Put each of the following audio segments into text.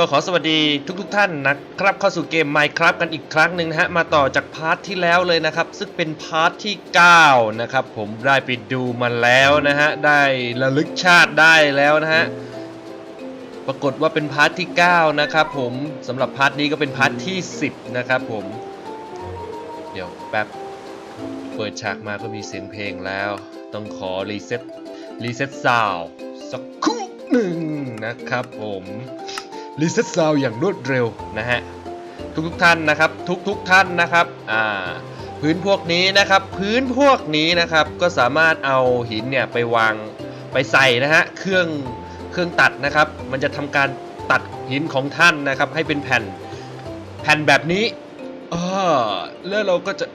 ก็ขอสวัสดีทุกๆทท่านนะครับ เข้าสู่เกม Minecraft กันอีกครั้งหนึ่งนะฮะ มาต่อจากพาร์ทที่แล้วเลยนะครับ ซึ่งเป็นพาร์ทที่ 9 นะครับ ผมได้ไปดูมาแล้วนะฮะ ได้ระลึกชาติได้แล้วนะฮะ ปรากฏว่าเป็นพาร์ทที่ 9 นะครับผมสำหรับพาร์ทนี้ก็เป็นพาร์ทที่ 10 นะครับผม เดี๋ยวแป๊บ เปิดฉากมาก็มีเสียงเพลงแล้ว ต้องขอรีเซ็ตรีเซ็ตซาวสักครู่หนึ่งนะครับผม รีเซ็ตซาวอย่างรวดเร็วนะฮะทุกทุกท่านนะครับทุกทุกท่านนะครับอ่าพื้นพวกนี้นะครับ พื้นพวกนี้นะครับก็สามารถเอาหินเนี่ยไปวางไปใส่นะฮะเครื่องเครื่องตัดนะครับ มันจะทำการตัดหินของท่านนะครับ ให้เป็นแผ่นแผ่นแบบนี้เออแล้วเราก็จะ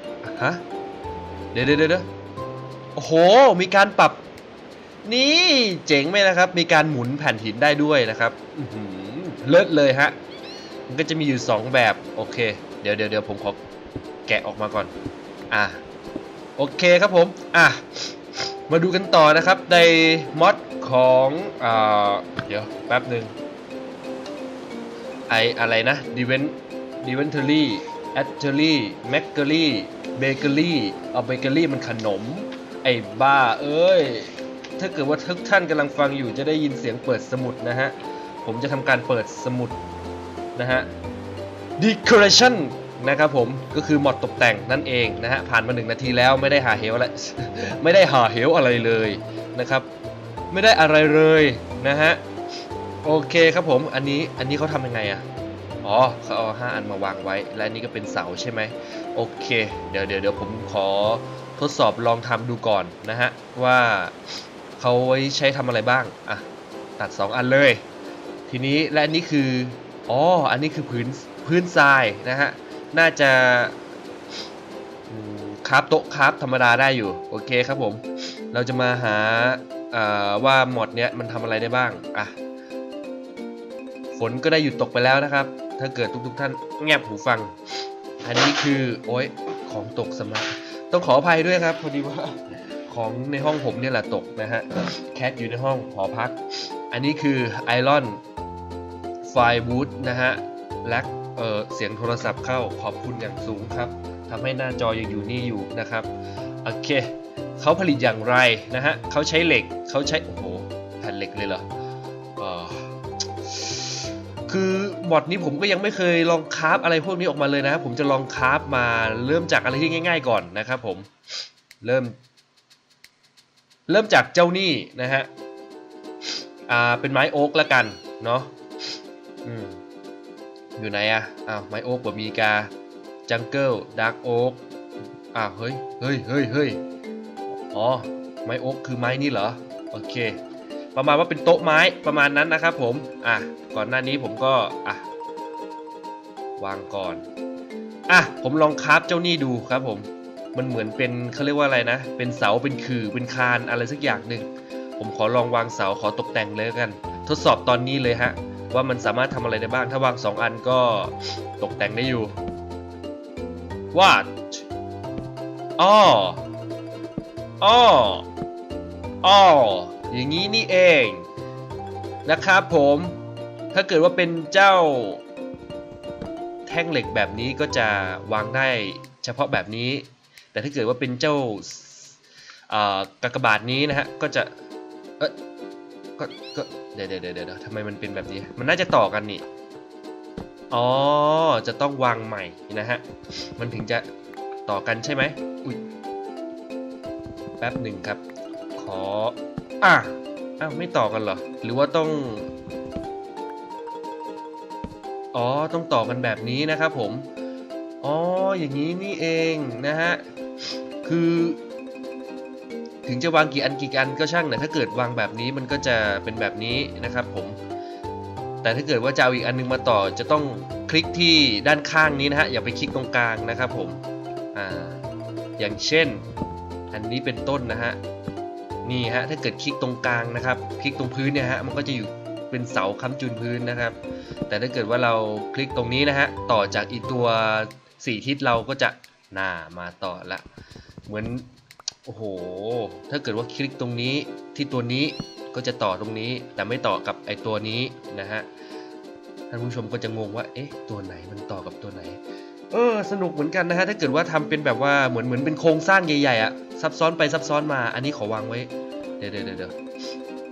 ฮะเดี๋ยวเดี๋ยวเดี๋ยวโอ้โห มีการปรับ นี่เจ๋งไหมนะครับ มีการหมุนแผ่นหินได้ด้วยนะครับ อื เลิศเลยฮะ มันก็จะมีอยู่ 2 แบบโอเค เดี๋ยวเดี๋ยวเดี๋ยวผมขอแกะออกมาก่อน อะ โอเคครับผม อะ มาดูกันต่อนะครับ ในมอดของอ่าเดี๋ยวแป๊บหนึ่งไออะไรนะดิเวนดิเวนเทอรี่แอตเทอรี่แมกเกอรี่เบเกอรี่เอาเบเกอรี่มันขนม ไอ้บ้าเอ้ย ถ้าเกิดว่าทุกท่านกำลังฟังอยู่จะได้ยินเสียงเปิดสมุดนะฮะ ผมจะทำการเปิดสมุดนะฮะ decoration นะครับผมก็คือหมอดตกแต่งนั่นเองนะฮะ ผ่านมาหนึ่งนาทีแล้วไม่ได้หาเหวอะไรไม่ได้หาเหวอะไรเลยนะครับ ไม่ได้อะไรเลยนะฮะ โอเคครับผมอันนี้อันนี้เขาทำยังไงอะอ๋อเขาเอาห้าอันมาวางไว้ และนนี้ก็เป็นเสาใช่ไหมโอเค เดี๋ยวเดี๋ยวเดี๋ยวผมขอทดสอบลองทำดูก่อนนะฮะ ว่าเขาไว้ใช้ทำอะไรบ้างอะตัด 2 อันเลย ทีนี้และนนี้คืออ๋ออันนี้คือพื้นพื้นทรายนะฮะน่าจะคราฟโต๊ะคราฟธรรมดาได้อยู่โอเคครับผม เราจะมาหาว่าหมดเนี้ยมันทำอะไรได้บ้างอะฝนก็ได้หยุดตกไปแล้วนะครับ ถ้าเกิดทุกๆท่านแงบหูฟัง อันนี้คือโอ้ยของตกสำนักต้องขออภัยด้วยครับพอดีว่าของในห้องผมเนี่ยแหละตกนะฮะแคทอยู่ในห้องหอพัก อันนี้คือไอรอน ไฟบูทนะฮะและเเสียงโทรศัพท์เข้าขอบคุณอย่างสูงครับทำให้หน้าจอยังอยู่นี่อยู่นะครับโอเคเขาผลิตอย่างไรนะฮะเขาใช้เหล็กเขาใช้โอ้โหแผ่นเหล็กเลยเหรอเอ่อคือบอทนี้ผมก็ยังไม่เคยลองคราฟอะไรพวกนี้ออกมาเลยนะครับผมจะลองคราฟมาเริ่มจากอะไรที่ง่าย ๆ ก่อนนะครับผมเริ่ม เริ่มจากเจ้านี่นะฮะอ่าเป็นไม้โอ๊กละกันเนาะ อืมอยู่ไหนอะอ้าวไม้โอ๊กบะมีกา จังเกิลดาร์กโอ๊กอ้าวเฮ้ยเฮ้ยเฮ้ยเฮ้ยอ๋อไม้โอ๊กคือไม้นี่เหรอ โอเค ประมาณว่าเป็นโต๊ะไม้ประมาณนั้นนะครับผม อะ ก่อนหน้านี้ผมก็ อะ วางก่อน อะ ผมลองคราฟเจ้านี่ดูครับผม มันเหมือนเป็นเขาเรียกว่าอะไรนะ เป็นเสา เป็นขื่อเป็นคานอะไรสักอย่างหนึ่ง ผมขอลองวางเสา ขอตกแต่งเลยกัน ทดสอบตอนนี้เลยฮะ ว่ามันสามารถทำอะไรได้บ้าง ถ้าวางสองอันก็ตกแต่งได้อยู่ What อ้ออ้ออ้ออย่างนี้นี่เองนะครับผม ถ้าเกิดว่าเป็นเจ้า แท่งเหล็กแบบนี้ก็จะวางได้เฉพาะแบบนี้ แต่ถ้าเกิดว่าเป็นเจ้ากากบาทนี้นะฮะ ก็จะ เอ๊ะก็ เดี๋ยวเดี๋ยวเดี๋ยวทำไมมันเป็นแบบนี้ มันน่าจะต่อกันนี่ อ๋อ จะต้องวางใหม่นะฮะ มันถึงจะต่อกันใช่ไหมอุ้ย แป๊บหนึ่งครับ ขอ อะอ้าวไม่ต่อกันเหรอ หรือว่าต้อง อ๋อ ต้องต่อกันแบบนี้นะครับผม อ๋อ อย่างนี้นี่เองนะฮะ คือ ถึงจะวางกี่อันกี่อันก็ช่างแต่ถ้าเกิดวางแบบนี้มันก็จะเป็นแบบนี้นะครับผม แต่ถ้าเกิดว่าจะเอาอีกอันนึงมาต่อจะต้องคลิกที่ด้านข้างนี้นะฮะอย่าไปคลิกตรงกลางนะครับผมอ่าอย่างเช่น อันนี้เป็นต้นนะฮะนี่ฮะถ้าเกิดคลิกตรงกลางนะครับ คลิกตรงพื้นเนี่ยฮะมันก็จะอยู่เป็นเสาค้ำจุนพื้นนะครับ แต่ถ้าเกิดว่าเราคลิกตรงนี้นะฮะต่อจากอีตัวสี่ทิศเราก็จะหน้ามาต่อละ เหมือน โอ้โห ถ้าเกิดว่าคลิกตรงนี้ที่ตัวนี้ก็จะต่อตรงนี้ แต่ไม่ต่อกับไอตัวนี้นะฮะ ท่านผู้ชมก็จะงงว่า เอ๊ะ ตัวไหนมันต่อกับตัวไหน เออ สนุกเหมือนกันนะฮะ ถ้าเกิดว่าทำเป็นแบบว่าเหมือนเหมือนเป็นโครงสร้างใหญ่ๆอะซับซ้อนไปซับซ้อนมา อันนี้ขอวางไว้ เดี๋ยวเดี๋ยวเดี๋ยว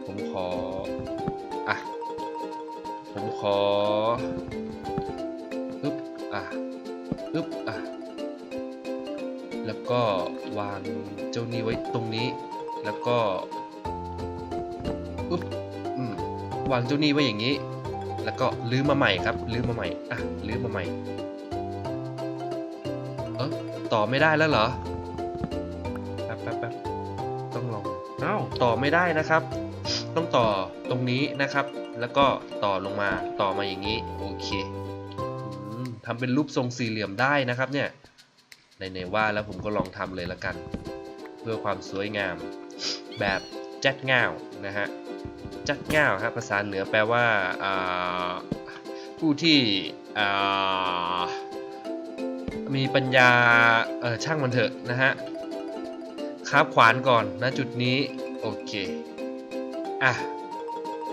ผมขอ อะ ผมขอปึ๊บ อะปึ๊บ อะ แล้วก็วางเจ้านี้ไว้ตรงนี้ แล้วก็ปึ๊บอืมวางเจ้านี้ไว้อย่างนี้ แล้วก็ลื้อมาใหม่ครับ ลื้อมาใหม่ อะ ลื้อมาใหม่ เออต่อไม่ได้แล้วเหรอ แป๊บแป๊บแป๊บต้องลองเอ้าต่อไม่ได้นะครับ ต้องต่อตรงนี้นะครับ แล้วก็ต่อลงมา ต่อมาอย่างนี้ โอเคอืมทำเป็นรูปทรงสี่เหลี่ยมได้นะครับเนี่ย ในๆว่าแล้วผมก็ลองทำเลยละกัน เพื่อความสวยงาม แบบจ็คง่าวนะฮะจัดง่าวครับภาษาเหนือแปลว่าาผู้ที่มีปัญญาช่างมันเถอะนะฮะคาบขวานก่อนนะจุดนี้ โอเคอะ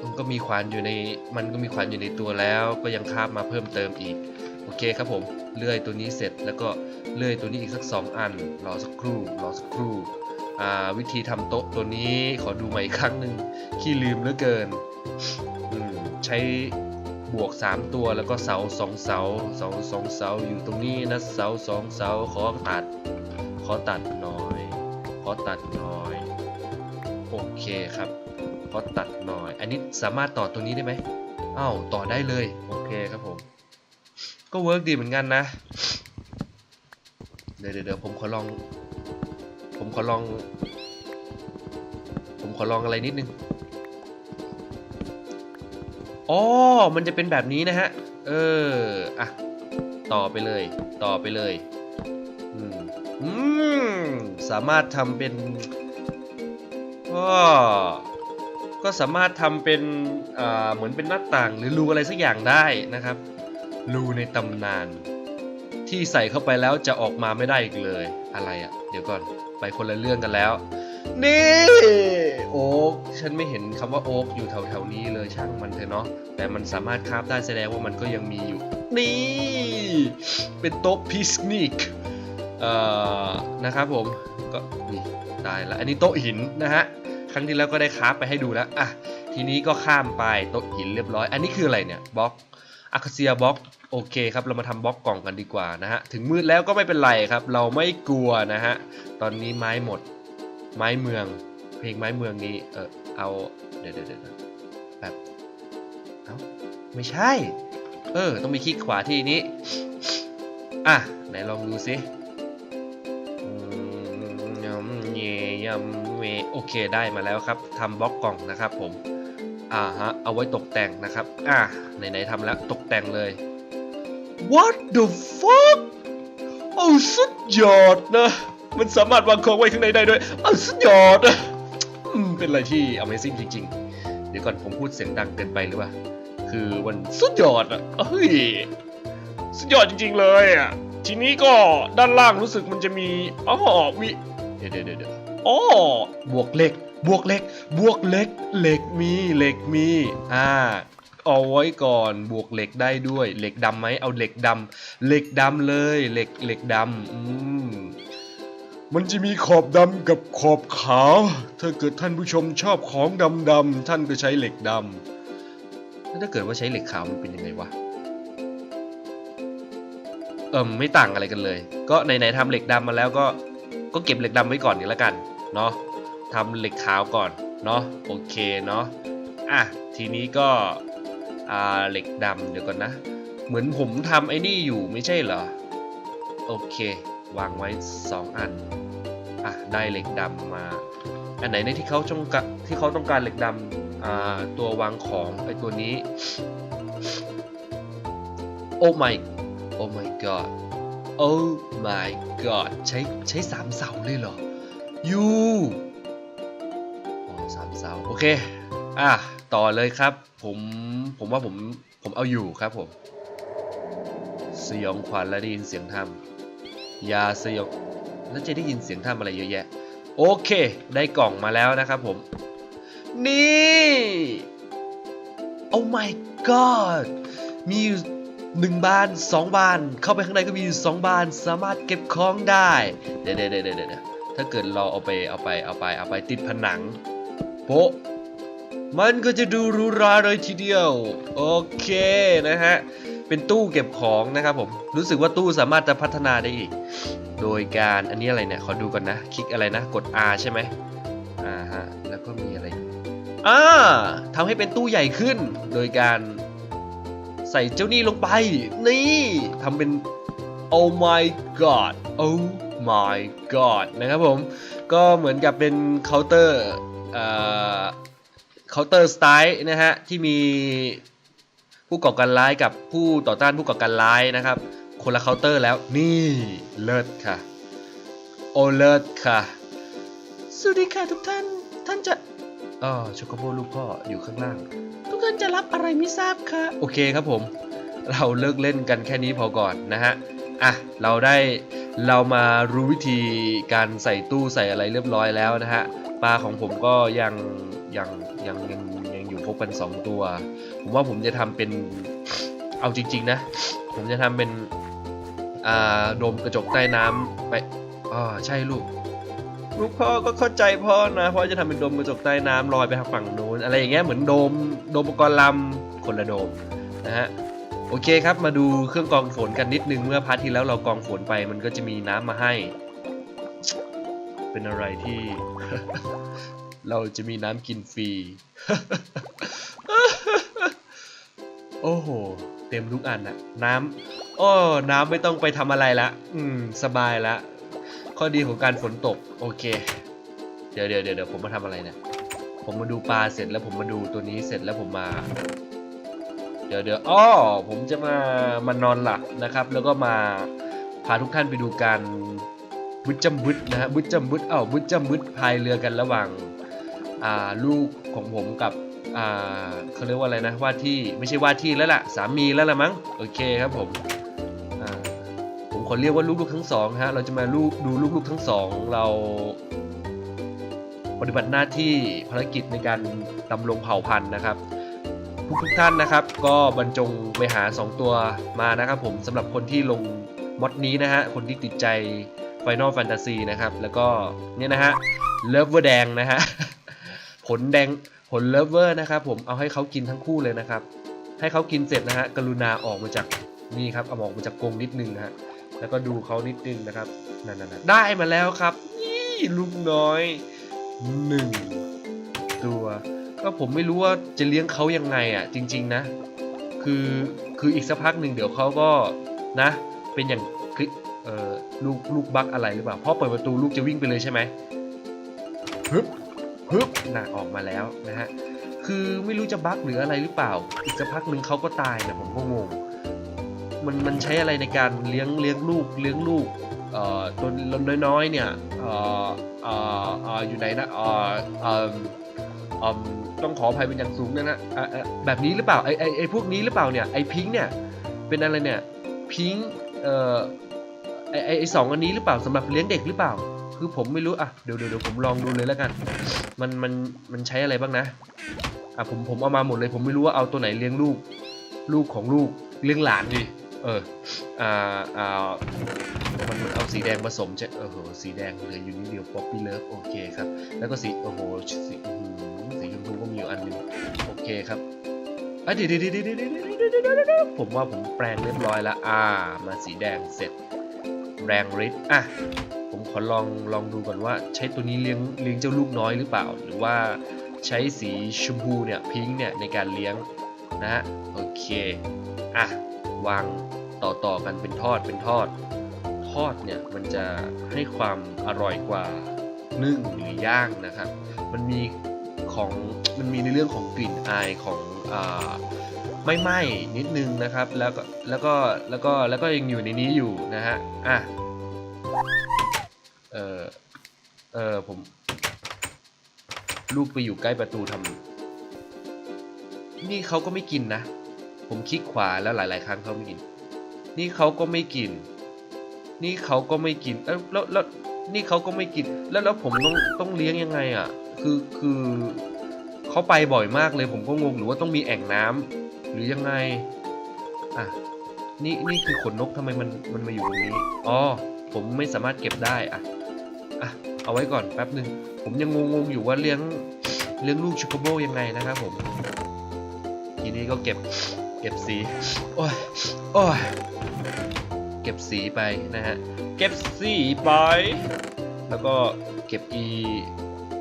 มันก็มีขวานอยู่ในมันก็มีขวานอยู่ในตัวแล้ว ก็ยังคาบมาเพิ่มเติมอีก โอเคครับผมเลื่อยตัวนี้เสร็จแล้วก็ เลื่อยตัวนี้อีกสักสองอัน รอสักครู่ รอสักครู่ วิธีทำโต๊ะตัวนี้ขอดูใหม่อีกครั้งหนึ่งขี้ลืมเหลือเกิน ใช้บวก 3 ตัวแล้วก็เสาสองเสาเสาสองเสาอยู่ตรงนี้นะเสาสองเสาขอตัด ขอตัดหน่อย ขอตัดหน่อย โอเคครับ ขอตัดหน่อย อันนี้สามารถต่อตัวนี้ได้ไหมอ้าวต่อได้เลย โอเคครับผม ก็เวิร์กดีเหมือนกันนะ เดี๋ยวเดี๋ยวผมขอลอง ผมขอลอง ผมขอลองอะไรนิดนึงอ๋อ มันจะเป็นแบบนี้นะฮะ เออ อะ ต่อไปเลย ต่อไปเลย อืม อืม สามารถทำเป็น ก็ ก็สามารถทำเป็น อ่า เหมือนเป็นหน้าต่างหรือรูอะไรสักอย่างได้นะครับ รูในตำนาน ที่ใส่เข้าไปแล้วจะออกมาไม่ได้อีกเลยอะไรอะ่ะ เดี๋ยวก่อนไปคนละเรื่องกันแล้ว นี่โอ๊กฉันไม่เห็นคำว่าโอ๊กอยู่แถวๆนี้เลยช่างมันเถอะเนาะแต่มันสามารถคาฟได้แสดงว่ามันก็ยังมีอยู่ นี่ เป็นโต๊ะพิสนิกเอ่อนะครับผมก็นี่ตายแล้วอันนี้โต๊ะหินนะฮะครั้งที่แล้วก็ได้คาฟไปให้ดูแล้วอะทีนี้ก็ข้ามไปโต๊ะหินเรียบร้อย อันนี้คืออะไรเนี่ยบล็อกอาคาเซียบล็อก โอเคครับเรามาทำบล็อกกล่องกันดีกว่านะฮะถึงมืดแล้วก็ไม่เป็นไรครับ เราไม่กลัวนะฮะตอนนี้ไม้หมด ไม้เมือง เพลงไม้เมืองนี้เออเอาเดี๋ยวเดี๋ยวเดี๋ยวแบบเอ้าไม่ใช่ เออ ต้องมีคลิกขวาที่นี้อะไหนลองดูสิยำเยยำเวโอเคได้มาแล้วครับทำบล็อกกล่องนะครับผมอ่าฮะเอาไว้ตกแต่งนะครับ อะไหนๆทำแล้วตกแต่งเลย What the fuck โอ้สุดยอดนะ มันสามารถวางของไว้ข้างในได้ด้วยอ้าสุดยอดอะเป็นอะไรที่ Amazing จริง ๆ เดี๋ยวก่อนผมพูดเสียงดังเกินไปหรือเปล่า คือมันสุดยอดอะเฮ้ย สุดยอดจริง ๆ เลยอะทีนี้ก็ด้านล่างรู้สึกมันจะมี อ๋อ มี เดี๋ยวเดี๋ยวเดี๋ยวอ๋อบวกเล็กบวกเล็กบวกเล็กเล็กมีเล็กมี อ่า เอาไว้ก่อนบวกเหล็กได้ด้วย เหล็กดำไหมเอาเหล็กดำเหล็กดำเลยเหล็กเหล็กดำอืมมันจะมีขอบดำกับขอบขาว ถ้าเกิดท่านผู้ชมชอบของดำดำๆท่านก็ใช้เหล็กดำแล้วถ้าเกิดว่าใช้เหล็กขาวมันเป็นยังไงวะเอิมไม่ต่างอะไรกันเลย ก็ไหนๆทำเหล็กดำมาแล้วก็ก็เก็บเหล็กดำไว้ก่อนนี่ละกันเนาะทำเหล็กขาวก่อนเนาะโอเคเนาะอะทีนี้ก็ อ่าเหล็กดำเดี๋ยวก่อนนะ เหมือนผมทำไอ้นี่อยู่ไม่ใช่เหรอ โอเค วางไว้ 2 อัน อะ ได้เหล็กดำมา อันไหนในที่เขาต้องการที่เขาต้องการเหล็กดำอ่าตัววางของไอ้ตัวนี้ โอ้ my โอ้ my god โอ้ my god ใช้ใช้สามเสาเลยเหรอยูอ๋อสามเสา โอเค อะ ต่อเลยครับ ผมผมว่าผมผมเอาอยู่ครับผม สยองขวัญและได้ยินเสียงถ้ำยาสยองแล้วจะได้ยินเสียงถ้ำอะไรเยอะแยะ โอเค ได้กล่องมาแล้วนะครับผม นี่โอ้ my god มีอยู่หนึ่งบานสองบาน เข้าไปข้างในก็มีอยู่สองบาน สามารถเก็บของได้ เดี๋ยวเดี๋ยวเดี๋ยวเดี๋ยวถ้าเกิดเราเอาไปเอาไปเอาไปเอาไปติดผนังโปะ มันก็จะดูหรูหราเลยทีเดียว โอเคนะฮะ เป็นตู้เก็บของนะครับผม รู้สึกว่าตู้สามารถจะพัฒนาได้อีก โดยการอันนี้อะไรเนี่ย ขอดูก่อนนะ คลิกอะไรนะ กด R ใช่ไหมอ่าฮะ แล้วก็มีอะไรอ่าทำให้เป็นตู้ใหญ่ขึ้น โดยการใส่เจ้านี่ลงไป นี่ทำเป็น oh my god oh my god นะครับผม ก็เหมือนกับเป็นเคาน์เตอร์อ่อ เคาน์เตอร์สไตล์นะฮะที่มีผู้ก่อการร้ายกับผู้ต่อต้านผู้ก่อการร้ายนะครับ คนละเคาน์เตอร์แล้วนี่เลิศค่ะ โอเลิศค่ะสวัสดีค่ะทุกท่านท่านจะอ๋อช็อกโกโบลูกพ่ออยู่ข้างล่าง ทุกท่านจะรับอะไรไม่ทราบค่ะโอเคครับผม เราเลิกเล่นกันแค่นี้พอก่อนนะฮะอะเราได้เรามารู้วิธีการใส่ตู้ใส่อะไรเรียบร้อยแล้วนะฮะปลาของผมก็ยังยัง ยังยังยังอยู่ครบกันสองตัว ผมว่าผมจะทำเป็นเอาจริง ๆ นะ ผมจะทำเป็นอ่าโดมกระจกใต้น้ำไปอ๋อใช่ลูกลูกพ่อก็เข้าใจพ่อนะพ่อจะทำเป็นโดมกระจกใต้น้ำลอยไปทางฝั่งนู้นอะไรอย่างเงี้ยเหมือนโดมโดมอุปกรณ์ลำคนละโดมนะฮะโอเคครับมาดูเครื่องกองฝนกันนิดนึงเมื่อพาร์ทที่แล้วเรากองฝนไปมันก็จะมีน้ำมาให้ เป็นอะไรที่ เราจะมีน้ำกินฟรี โอ้โห เต็มทุกอันอะน้ำโอ้ น้ำไม่ต้องไปทำอะไรละอืม สบายละ ข้อดีของการฝนตก โอเค เดี๋ยวเดี๋ยวเดี๋ยวเดี๋ยวผมมาทำอะไรเนี่ย ผมมาดูปลาเสร็จแล้วผมมาดูตัวนี้เสร็จแล้วผมมา เดี๋ยวเดี๋ยวอ้อผมจะมามานอนหลับนะครับ แล้วก็มาพาทุกท่านไปดูการบุดจำบุดนะฮะบุดจำบุดเอ้าบุดจำบุดพายเรือกันระหว่าง ลูกของผมกับเขาเรียกว่าอะไรนะว่าที่ไม่ใช่ว่าที่แล้วล่ะสามีแล้วล่ะมั้งโอเคครับผมผมขอเรียกว่าลูกๆทั้งสองฮะเราจะมาลูกดูลูกๆทั้งสองเรา ปฏิบัติหน้าที่ภารกิจในการดำรงเผ่าพันธุ์นะครับทุกทุกท่านนะครับ ก็บรรจงไปหา 2 ตัวมานะครับผมสำหรับคนที่ลงมอดนี้นะฮะคนที่ติดใจ Final Fantasy นะครับ แล้วก็เนี่ยนะฮะเลิฟเวอร์แดงนะฮะ ผลแดงผลเลเวอร์นะครับผมเอาให้เขากินทั้งคู่เลยนะครับ ให้เขากินเสร็จนะฮะกรุณาออกมาจากนี่ครับเอาออกมาจากกรงนิดนึงฮะแล้วก็ดูเขานิดนึงนะครับนั่นๆได้มาแล้วครับนี่ลูกน้อยหนึ่งตัว ก็ผมไม่รู้ว่าจะเลี้ยงเขายังไงอะ จริง ๆนะ คือคืออีกสักพักหนึ่งเดี๋ยวเขาก็นะ เป็นอย่างคลิปเอ่อลูกลูกบักอะไรหรือเปล่าพอเปิดประตูลูกจะวิ่งไปเลยใช่ไหมฮึบ ฮึบน่ะออกมาแล้วนะฮะคือไม่รู้จะบักหรืออะไรหรือเปล่า อีกสักพักหนึ่งเขาก็ตายนะผมก็งงมันมันใช้อะไรในการเลี้ยงเลี้ยงลูกเลี้ยงลูกเอ่อตัวน้อยๆเนี่ยเอ่อเอ่อเอ่ออยู่ไหนนะเอ่อเอ่ออืมต้องขออภัยเป็นอย่างสูงนะนะแบบนี้หรือเปล่าไอไอไอพวกนี้หรือเปล่าเนี่ยไอพิงค์เนี่ยเป็นอะไรเนี่ยพิงค์เอ่อไอไอสองอันนี้หรือเปล่าสำหรับเลี้ยงเด็กหรือเปล่า คือผมไม่รู้อะเดี๋ยวเดี๋ยวผมลองดูเลยแล้วกัน มันมันมันใช้อะไรบ้างนะอะผมผมเอามาหมดเลยผมไม่รู้ว่าเอาตัวไหนเลี้ยงลูก ลูกของลูกเลี้ยงหลานดิเอออ่าอ่ามันเอาสีแดงผสมใช่เออโหสีแดงเหลืออยู่นิดเดียวป๊อปปี้เลิฟโอเคครับ แล้วก็สีโอ้โหสีสีชมพูก็มีอยู่อันนึงโอเคครับอะเดี๋ยวเดี๋ยวเดี๋ยวเดี๋ยวเดี๋ยวผมว่าผมแปลงเรียบร้อยละอ่า มาสีแดงเสร็จแรงฤทธิ์อะ ผมขอลองลองดูก่อนว่า ใช้ตัวนี้เลี้ยงเลี้ยงเจ้าลูกน้อยหรือเปล่า หรือว่าใช้สีชมพูเนี่ยพิงค์เนี่ยในการเลี้ยงนะฮะโอเคอะวางต่อต่อกันเป็นทอดเป็นทอด ทอดเนี่ยมันจะให้ความอร่อยกว่านึ่งหรือย่างนะครับมันมีของมันมีในเรื่องของกลิ่นอายของอ่าไม่ไหม้นิดนึงนะครับ แล้วก็แล้วก็แล้วก็แล้วก็ยังอยู่ในนี้อยู่นะฮะอะ เออเออผม ลูกไปอยู่ใกล้ประตูทำนี่เขาก็ไม่กินนะ ผมคลิกขวาแล้วหลาย ๆ ครั้งเขาไม่กิน นี่เขาก็ไม่กิน นี่เขาก็ไม่กินเอ้าแล้วแล้วนี่เขาก็ไม่กิน แล้วแล้วผมต้องต้องเลี้ยงยังไงอะ คือคือเขาไปบ่อยมากเลย ผมก็งงหรือว่าต้องมีแอ่งน้ำหรือยังไงอะนี่นี่คือขนนกทำไมมันมันมาอยู่ตรงนี้ อ๋อ ผมไม่สามารถเก็บได้อะ อะเอาไว้ก่อนแป๊บหนึ่งผมยังงงๆอยู่ว่าเลี้ยงเลี้ยงลูกชูโกโบยังไงนะครับผม ทีนี้ก็เก็บเก็บสีโอ้ยโอ้ยเก็บสีไปนะฮะเก็บสีไป แล้วก็เก็บอี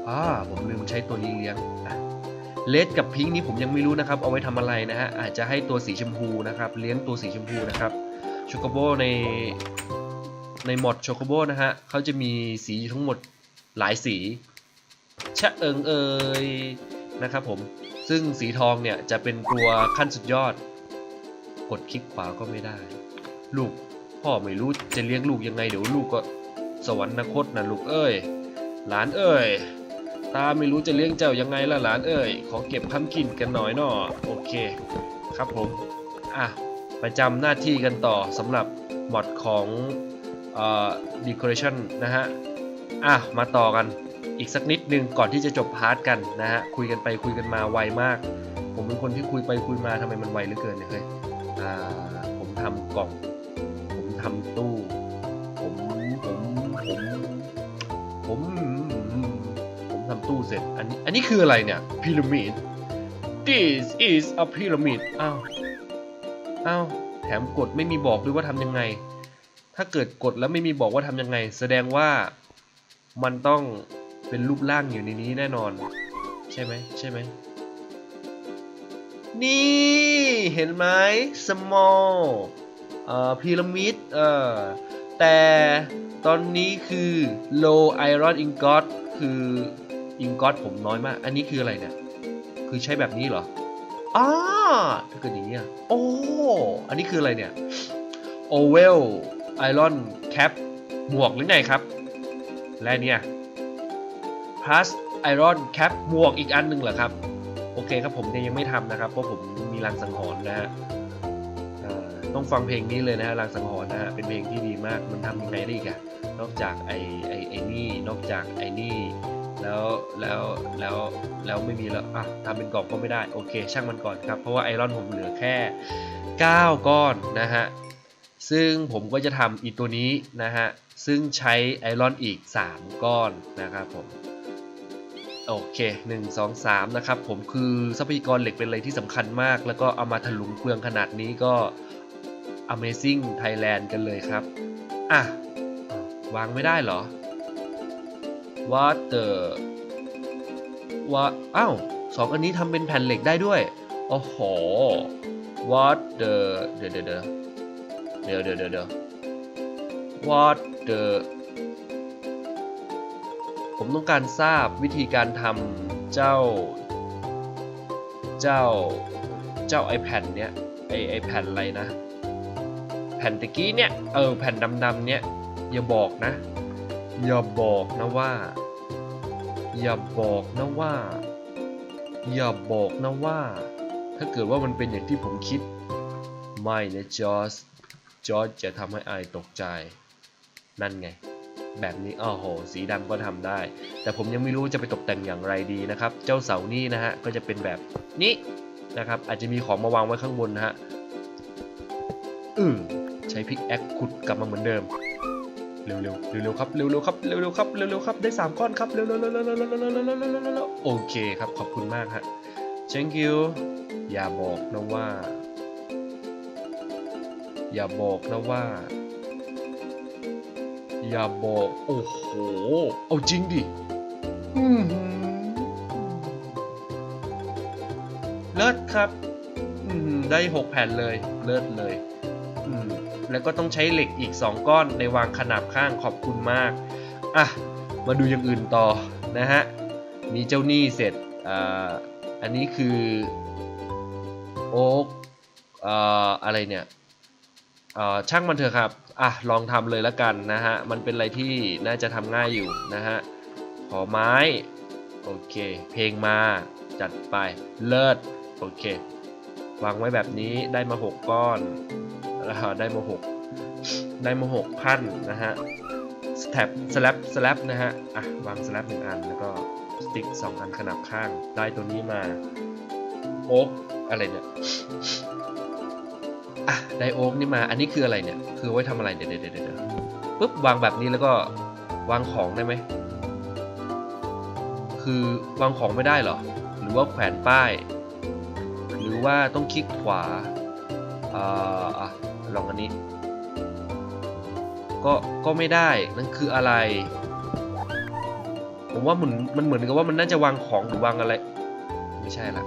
อ่าผมลืมใช้ตัวนี้เลี้ยงอะเลดกับพิงค์นี้ผมยังไม่รู้นะครับ เอาไว้ทำอะไรนะฮะอาจจะให้ตัวสีชมพูนะครับ เลี้ยงตัวสีชมพูนะครับโชโกโบใน ในหมดโชโกโบนะฮะเขาจะมีสีทั้งหมดหลายสี ชะเอิงเอยนะครับผม ซึ่งสีทองเนี่ยจะเป็นตัวขั้นสุดยอด กดคลิกขวาก็ไม่ได้ ลูกพ่อไม่รู้จะเลี้ยงลูกยังไงเดี๋ยวลูกก็สวรรคตนะลูกเอ้ย หลานเอ้ย ตาไม่รู้จะเลี้ยงเจ้ายังไงล่ะหลานเอ้ย ขอเก็บคำกินกันหน่อยนาะโอเค ครับผม อะประจำหน้าที่กันต่อสำหรับมอดของ เอ่อ decoration นะฮะ อะ มาต่อกันอีกสักนิดนึงก่อนที่จะจบพาร์ทกันนะฮะ คุยกันไปคุยกันมาไวมาก ผมเป็นคนที่คุยไปคุยมาทำไมมันไวเหลือเกินเนี่ยเฮ้ยอ่าผมทำกล่อง ผมทำตู้ ผมผมผมผมผมทำตู้เสร็จ อันนี้อันนี้คืออะไรเนี่ยพีระมิด this is a pyramid อ้าว อ้าว แถมกดไม่มีบอกด้วยว่าทำยังไง ถ้าเกิดกดแล้วไม่มีบอกว่าทำยังไง แสดงว่ามันต้องเป็นรูปร่างอยู่ในนี้แน่นอน ใช่ไหมใช่ไหมนี่เห็นไหม small เอ่อพีระมิดเอ่อแต่ตอนนี้คือ low iron ingot คือ ingot ผมน้อยมาก อันนี้คืออะไรเนี่ย คือใช้แบบนี้เหรออ้าถ้าเกิดอย่างนี้อะโอ้ อันนี้คืออะไรเนี่ย โอเวล oval iron cap หมวกหรือไงครับ และเนี่ย plus iron cap หมวกอีกอันหนึ่งเหรอครับ โอเคครับผมเนี่ยยังไม่ทำนะครับ เพราะผมมีรางสังหรณ์นะฮะต้องฟังเพลงนี้เลยนะฮะรางสังหรณ์นะฮะเป็นเพลงที่ดีมากมันทำยังไงได้อีกอะนอกจากไอไอไอนี่นอกจากไอนี่แล้วแล้วแล้วแล้วไม่มีแล้วอะทำเป็นกล่องก็ไม่ได้โอเค ช่างมันก่อนครับเพราะว่าไอรอนผมเหลือแค่ 9 ก้อนนะฮะ ซึ่งผมก็จะทำอีตัวนี้นะฮะ ซึ่งใช้ไอรอนอีก 3 ก้อนนะครับผม โอเค 1 2 3 นะครับ ผมคือทรัพยากรเหล็กเป็นอะไรที่สำคัญมาก แล้วก็เอามาถลุงเปลืองขนาดนี้ก็ Amazing Thailand กันเลยครับ อะ วางไม่ได้เหรอ What the ว่าอ้าวสองอันนี้ทำเป็นแผ่นเหล็กได้ด้วย โอ้โห What the เดี๋ยวเดี๋ยว เดี๋ยวเดี๋ยวเดี๋ยวเดี๋ยวเดี๋ยว What the ผมต้องการทราบวิธีการทำเจ้า เจ้า เจ้าไอแผ่นเนี้ยไอไอแผ่นอะไรนะ แผ่นตะกี้เนี่ย เออ แผ่นดำๆเนี่ย อย่าบอกนะ อย่าบอกนะว่า อย่าบอกนะว่า อย่าบอกนะว่า ถ้าเกิดว่ามันเป็นอย่างที่ผมคิด ไม่นะจอร์ จอร์จจะทำให้อายตกใจ นั่นไง แบบนี้อ้อโห สีดำก็ทำได้ แต่ผมยังไม่รู้จะไปตกแต่งอย่างไรดีนะครับ เจ้าเสานี่นะฮะ ก็จะเป็นแบบนี้นะครับ อาจจะมีของมาวางไว้ข้างบนนะฮะ อืมใช้พิกแอคขุดกลับมาเหมือนเดิม เร็วๆ เร็วๆ ครับ เร็วๆ ครับ เร็วๆ ครับ เร็วๆ ครับ ได้ 3 ก้อนครับ เร็วๆๆๆๆๆๆๆโอเคครับ ขอบคุณมากฮะ thank you อย่าบอกนะว่า อย่าบอกนะว่า อย่าบอก โอ้โห เอาจริงดิเลิศครับได้หกแผ่นเลย เลิศเลย แล้วก็ต้องใช้เหล็กอีก2ก้อนในวางขนาบข้างขอบคุณมาก อะ มาดูอย่างอื่นต่อนะฮะ มีเจ้าหนี้เสร็จออันนี้คือ โอ๊กออะไรเนี่ย ช่างมันเถอะครับ อะ ลองทำเลยละกันนะฮะ มันเป็นอะไรที่น่าจะทำง่ายอยู่นะฮะ ขอไม้ โอเค เพลงมา จัดไป เลิศ โอเค วางไว้แบบนี้ ได้มา 6 ก้อนแล้วได้มาหกได้มาหกพันนะฮะสแตปสแลปสแลปนะฮะ อะ วางสแลปหนึ่งอัน แล้วก็สติ๊กสองอันขนาบข้าง ได้ตัวนี้มา โอ๊กอะไรเนี่ย อะไดโอ๊กนี่มา อันนี้คืออะไรเนี่ย คือไว้ทำอะไรเดี๋ยวเดี๋ยวเดี๋ยวเดี๋ยวปุ๊บวางแบบนี้แล้วก็วางของได้ไหม คือวางของไม่ได้เหรอ หรือว่าแขวนป้าย หรือว่าต้องคลิกขวาอ่าอะลองอันนี้ ก็ ก็ไม่ได้ นั่นคืออะไร ผมว่ามันมันเหมือนกับว่ามันน่าจะวางของหรือวางอะไร ไม่ใช่ละ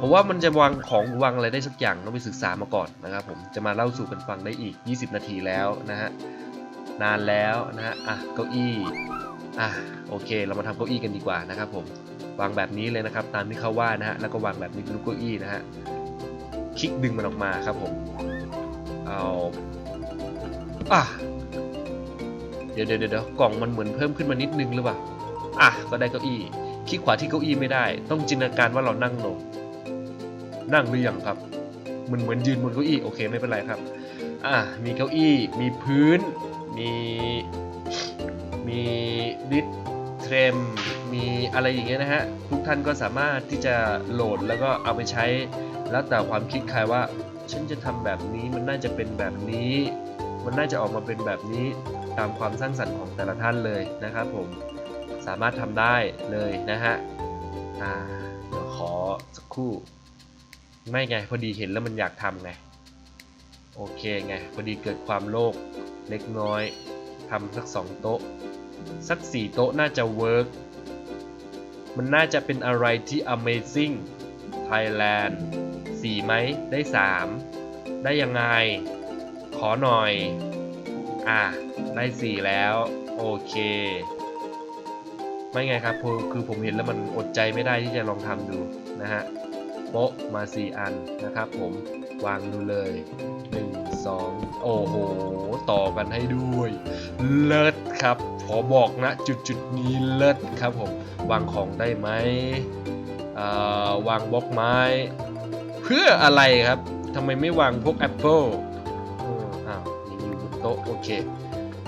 ผมว่ามันจะวางของวางอะไรได้สักอย่างต้องไปศึกษามาก่อนนะครับ ผมจะมาเล่าสู่กันฟังได้อีก 20 นาทีแล้วนะฮะนานแล้วนะฮะอะเก้าอี้อะโอเค เรามาทำเก้าอี้กันดีกว่านะครับ ผมวางแบบนี้เลยนะครับ ตามที่เขาว่านะฮะแล้วก็วางแบบนี้เป็นลูกเก้าอี้นะฮะคลิกดึงมันออกมาครับผมเอาอะเดี๋ยวเดี๋ยวเดี๋ยวกล่องมันเหมือนเพิ่มขึ้นมานิดนึงหรือเปล่าอะก็ได้เก้าอี้คลิกขวาที่เก้าอี้ไม่ได้ ต้องจินตนาการว่าเรานั่งลง นั่งหรือยังครับ มันเหมือนยืนบนเก้าอี้โอเคไม่เป็นไรครับ อะมีเก้าอี้ มีพื้น มี มีดิสเทรม มีอะไรอย่างเงี้ยนะฮะ ทุกท่านก็สามารถที่จะโหลดแล้วก็เอาไปใช้ แล้วแต่ความคิดใครว่า ฉันจะทำแบบนี้มันน่าจะเป็นแบบนี้ มันน่าจะออกมาเป็นแบบนี้ตามความสร้างสรรค์ของแต่ละท่านเลยนะครับผม สามารถทำได้เลยนะฮะ อ่า เดี๋ยวขอสักครู่ ไม่ไงพอดีเห็นแล้วมันอยากทำไง โอเคไงพอดีเกิดความโลภเล็กน้อยทำสักสองโต๊ะ สักสี่โต๊ะน่าจะเวิร์กมันน่าจะเป็นอะไรที่ Amazing Thailand สี่ไหมได้สามได้ยังไง ขอหน่อย อะ ได้สี่แล้ว โอเค ไม่ไงครับ คือคือผมเห็นแล้วมันอดใจไม่ได้ที่จะลองทำดูนะฮะ โปะมา 4 อันนะครับผมวางดูเลย 1 2 โอ้โห ต่อกันให้ด้วย เลิศครับ ขอบอกนะจุดจุดนี้เลิศครับผม วางของได้ไหมวางบล็อกไม้ เพื่ออะไรครับทำไมไม่วางพวกแอปเปิลอออ้าวยังอยู่บนโต๊ะโอเค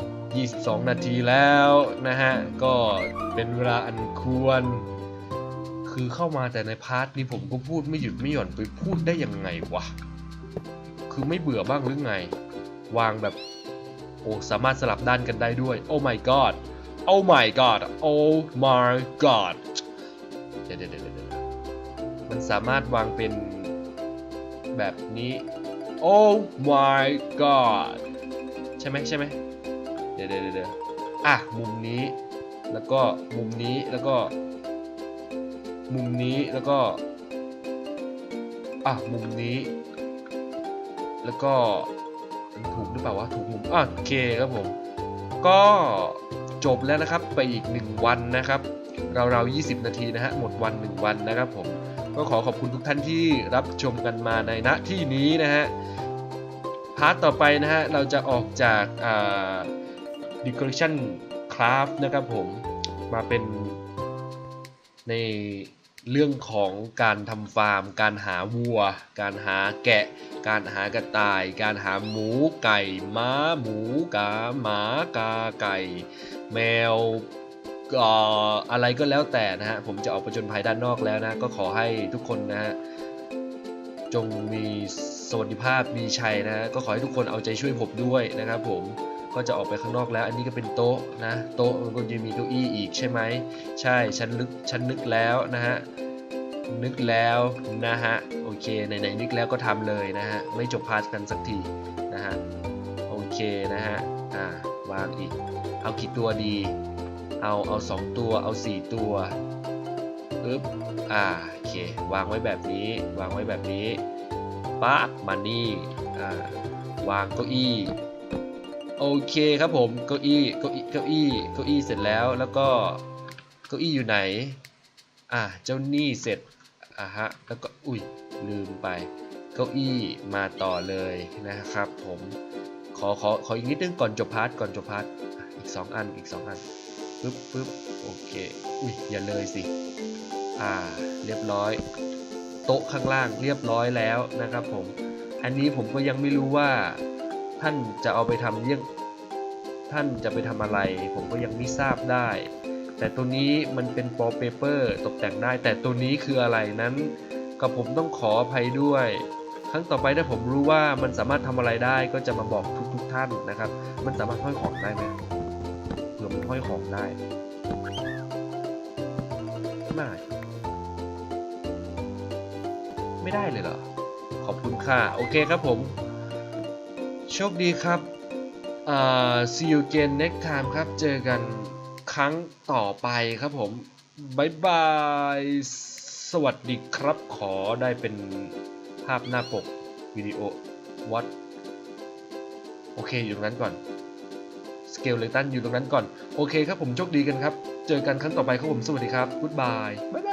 22 นาทีแล้วนะฮะ ก็เป็นเวลาอันควร คือเข้ามาแต่ในพาร์ทนี้ผมก็พูดไม่หยุดไม่หย่อนไปพูดได้ยังไงวะ คือไม่เบื่อบ้างหรือไง วางแบบ โอ้สามารถสลับด้านกันได้ด้วย โอ้ my god โอ้ my god โอ้ my god เดี๋ยวเดี๋ยวเดี๋ยวมันสามารถวางเป็นแบบนี้ โอ้ my god ใช่ไหมใช่ไหมเดี๋ยวเดี๋ยวเดี๋ยวอะ มุมนี้ แล้วก็มุมนี้แล้วก็ มุมนี้แล้วก็อะมุมนี้ แล้วก็ถูกหรือเปล่าวะถูกมุมอะโอเคครับผม ก็จบแล้วนะครับไปอีก 1 วันนะครับราวๆ20 นาทีนะฮะหมดวัน 1 วันนะครับผมก็ขอขอบคุณทุกท่านที่รับชมกันมาในณที่นี้นะฮะพาร์ทต่อไปนะฮะเราจะออกจากอ่า Decoration Craft นะครับผมมาเป็น ในเรื่องของการทำฟาร์ม การหาวัว การหาแกะ การหากระต่าย การหาหมูไก่ม้าหมูกาหมากาไก่ แมวก็อะไรก็แล้วแต่นะฮะ ผมจะออกประจนภัยด้านนอกแล้วนะ ก็ขอให้ทุกคนนะฮะ จงมีสวัสดิภาพมีชัยนะฮะ ก็ขอให้ทุกคนเอาใจช่วยผมด้วยนะครับผม ก็จะออกไปข้างนอกแล้ว อันนี้ก็เป็นโต๊ะนะโต๊ะมันก็จะมีเก้าอี้อีกใช่ไหมใช่ฉันนึกฉันนึกแล้วนะฮะนึกแล้วนะฮะโอเคไหนๆนึกแล้วก็ทำเลยนะฮะไม่จบพาร์ทกันสักทีนะฮะโอเคนะฮะอ่าวางอีก เอากี่ตัวดี เอาเอาสองตัวเอาสี่ตัวปึ๊บอ่าโอเควางไว้แบบนี้ วางไว้แบบนี้ปั๊บมานี่อ่าวางเก้าอี้ โอเคครับผมเก้าอี้เก้าอี้เก้าอี้เก้าอี้เสร็จแล้วแล้วก็เก้าอี้อยู่ไหนอ่าเจ้านี่เสร็จอะฮะแล้วก็อุ้ยลืมไป เก้าอี้มาต่อเลยนะครับ ผมขอขอขออีกนิดนึงก่อนจบพาร์ทก่อนจบพาร์ทอีก 2 อันอีก 2 อันปึ๊บปึ๊บโอเคอุ้ยอย่าเลยสิอ่าเรียบร้อย โต๊ะข้างล่างเรียบร้อยแล้วนะครับผม อันนี้ผมก็ยังไม่รู้ว่า ท่านจะเอาไปทำเรื่องท่านจะไปทำอะไร ผมก็ยังไม่ทราบได้ แต่ตัวนี้มันเป็นปอเปเปอร์ตกแต่งได้ แต่ตัวนี้คืออะไรนั้นก็ผมต้องขออภัยด้วย ครั้งต่อไปถ้าผมรู้ว่ามันสามารถทำอะไรได้ก็จะมาบอกทุกๆท่านนะครับ มันสามารถห้อยของได้ไหมเผื่อมันห้อยของได้ไม่ไม่ได้เลยเหรอขอบคุณค่ะ โอเคครับผม โชคดีครับอ่า see you again next time ครับ เจอกันครั้งต่อไปครับผมบายบาย สวัสดีครับ ขอได้เป็นภาพหน้าปกวิดีโอ what โอเค อยู่ตรงนั้นก่อน สเกลเลตันอยู่ตรงนั้นก่อน โอเคครับผมโชคดีกันครับ เจอกันครั้งต่อไปครับผม สวัสดีครับ goodbye บ๊ายบาย